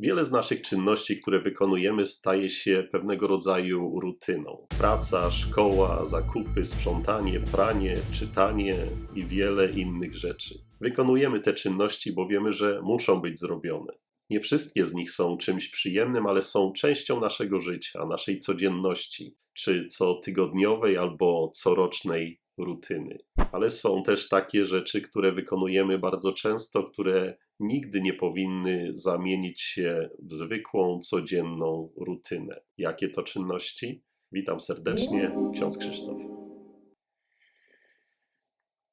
Wiele z naszych czynności, które wykonujemy, staje się pewnego rodzaju rutyną. Praca, szkoła, zakupy, sprzątanie, pranie, czytanie i wiele innych rzeczy. Wykonujemy te czynności, bo wiemy, że muszą być zrobione. Nie wszystkie z nich są czymś przyjemnym, ale są częścią naszego życia, naszej codzienności, czy cotygodniowej albo corocznej rutyny. Ale są też takie rzeczy, które wykonujemy bardzo często, które nigdy nie powinny zamienić się w zwykłą, codzienną rutynę. Jakie to czynności? Witam serdecznie, ksiądz Krzysztof.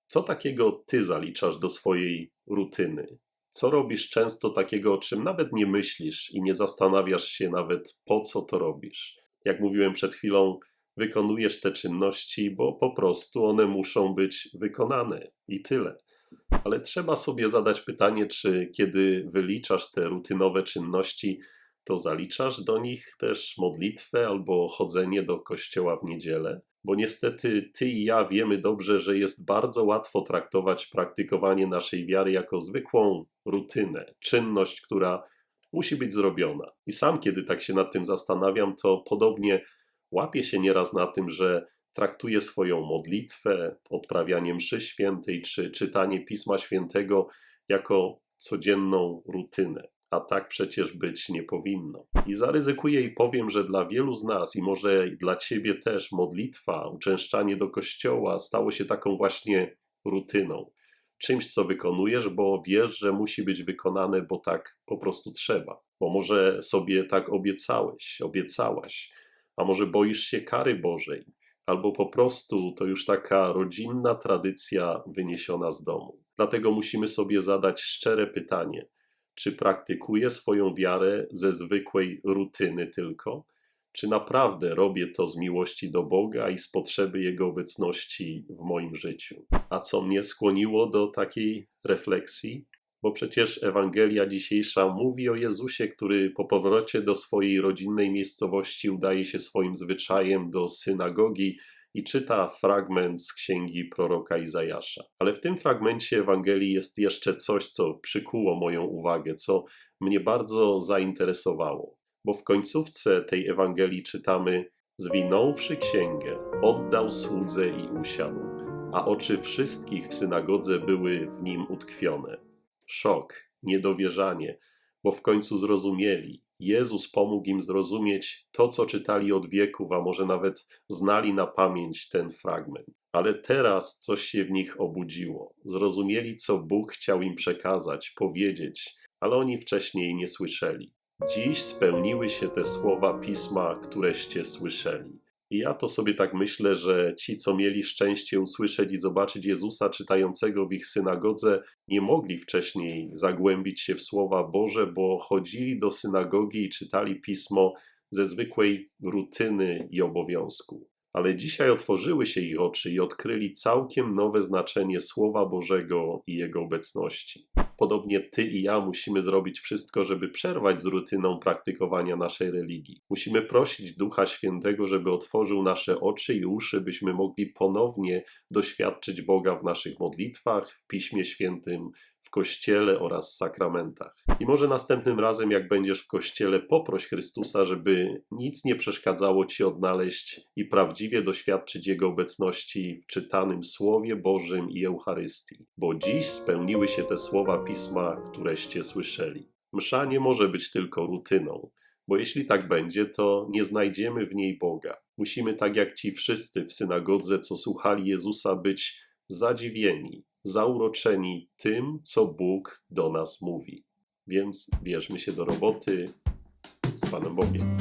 Co takiego ty zaliczasz do swojej rutyny? Co robisz często takiego, o czym nawet nie myślisz i nie zastanawiasz się nawet, po co to robisz? Jak mówiłem przed chwilą, wykonujesz te czynności, bo po prostu one muszą być wykonane i tyle. Ale trzeba sobie zadać pytanie, czy kiedy wyliczasz te rutynowe czynności, to zaliczasz do nich też modlitwę albo chodzenie do kościoła w niedzielę? Bo niestety ty i ja wiemy dobrze, że jest bardzo łatwo traktować praktykowanie naszej wiary jako zwykłą rutynę, czynność, która musi być zrobiona. I sam, kiedy tak się nad tym zastanawiam, to podobnie łapię się nieraz na tym, że traktuję swoją modlitwę, odprawianie mszy świętej czy czytanie Pisma Świętego jako codzienną rutynę. A tak przecież być nie powinno. I zaryzykuję i powiem, że dla wielu z nas, i może dla ciebie też, modlitwa, uczęszczanie do kościoła stało się taką właśnie rutyną. Czymś, co wykonujesz, bo wiesz, że musi być wykonane, bo tak po prostu trzeba. Bo może sobie tak obiecałeś, obiecałaś, a może boisz się kary Bożej, albo po prostu to już taka rodzinna tradycja wyniesiona z domu. Dlatego musimy sobie zadać szczere pytanie: czy praktykuję swoją wiarę ze zwykłej rutyny tylko? Czy naprawdę robię to z miłości do Boga i z potrzeby Jego obecności w moim życiu? A co mnie skłoniło do takiej refleksji? Bo przecież Ewangelia dzisiejsza mówi o Jezusie, który po powrocie do swojej rodzinnej miejscowości udaje się swoim zwyczajem do synagogi i czyta fragment z księgi proroka Izajasza. Ale w tym fragmencie Ewangelii jest jeszcze coś, co przykuło moją uwagę, co mnie bardzo zainteresowało. Bo w końcówce tej Ewangelii czytamy: Zwinąwszy księgę, oddał słudze i usiadł, a oczy wszystkich w synagodze były w nim utkwione. Szok, niedowierzanie, bo w końcu zrozumieli. Jezus pomógł im zrozumieć to, co czytali od wieków, a może nawet znali na pamięć ten fragment. Ale teraz coś się w nich obudziło. Zrozumieli, co Bóg chciał im przekazać, powiedzieć, ale oni wcześniej nie słyszeli. Dziś spełniły się te słowa pisma, któreście słyszeli. I ja to sobie tak myślę, że ci, co mieli szczęście usłyszeć i zobaczyć Jezusa czytającego w ich synagodze, nie mogli wcześniej zagłębić się w słowa Boże, bo chodzili do synagogi i czytali pismo ze zwykłej rutyny i obowiązku. Ale dzisiaj otworzyły się ich oczy i odkryli całkiem nowe znaczenie Słowa Bożego i Jego obecności. Podobnie ty i ja musimy zrobić wszystko, żeby przerwać z rutyną praktykowania naszej religii. Musimy prosić Ducha Świętego, żeby otworzył nasze oczy i uszy, byśmy mogli ponownie doświadczyć Boga w naszych modlitwach, w Piśmie Świętym, kościele oraz sakramentach. I może następnym razem, jak będziesz w kościele, poproś Chrystusa, żeby nic nie przeszkadzało ci odnaleźć i prawdziwie doświadczyć Jego obecności w czytanym Słowie Bożym i Eucharystii. Bo dziś spełniły się te słowa pisma, któreście słyszeli. Msza nie może być tylko rutyną. Bo jeśli tak będzie, to nie znajdziemy w niej Boga. Musimy, tak jak ci wszyscy w synagodze, co słuchali Jezusa, być zadziwieni, zauroczeni tym, co Bóg do nas mówi. Więc bierzmy się do roboty z Panem Bogiem.